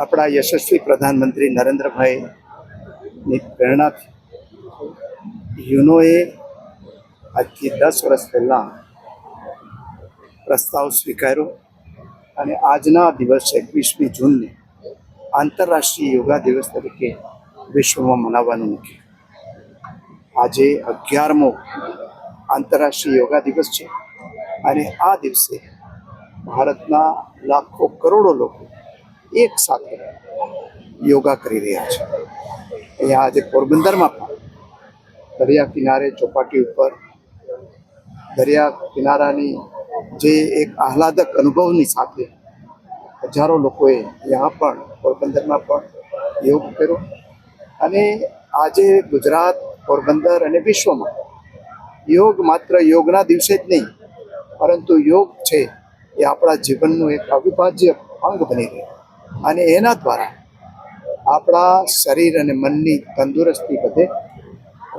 આપણા યશસ્વી પ્રધાનમંત્રી નરેન્દ્રભાઈની પ્રેરણાથી યુનોએ આજથી દસ વર્ષ પહેલાં પ્રસ્તાવ સ્વીકાર્યો અને આજના દિવસ એકવીસમી જૂનને આંતરરાષ્ટ્રીય યોગા દિવસ તરીકે વિશ્વમાં મનાવવાનું નક્કી આજે અગિયારમો આંતરરાષ્ટ્રીય યોગા દિવસ છે અને આ દિવસે ભારતના લાખો કરોડો લોકો એક સાથે યોગા કરી રહ્યા છે. અહીંયા આજે પોરબંદરમાં પણ દરિયા કિનારે ચોપાટી ઉપર, દરિયા કિનારાની જે એક આહલાદક અનુભવની સાથે હજારો લોકોએ ત્યાં પણ પોરબંદરમાં પણ યોગ કર્યો. અને આજે ગુજરાત પોરબંદર અને વિશ્વમાં યોગ માત્ર યોગના દિવસે જ નહીં, પરંતુ યોગ છે એ આપણા જીવનનું એક અવિભાજ્ય અંગ બની ગયું અને એના દ્વારા આપણા શરીર અને મનની તંદુરસ્તી વધે,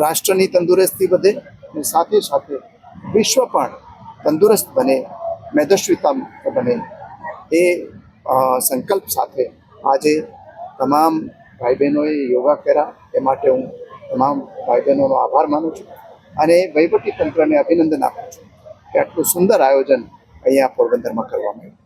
રાષ્ટ્રની તંદુરસ્તી વધે અને સાથે સાથે વિશ્વ પણ તંદુરસ્ત બને. મેદસ્વીતા મુક્ત બને. એ સંકલ્પ સાથે આજે તમામ ભાઈ બહેનોએ યોગા કર્યા. એ માટે હું તમામ ભાઈ બહેનોનો આભાર માનું છું અને વહીવટી તંત્રને અભિનંદન આપું છું કે આટલું સુંદર આયોજન અહીંયા પોરબંદરમાં કરવામાં આવ્યું.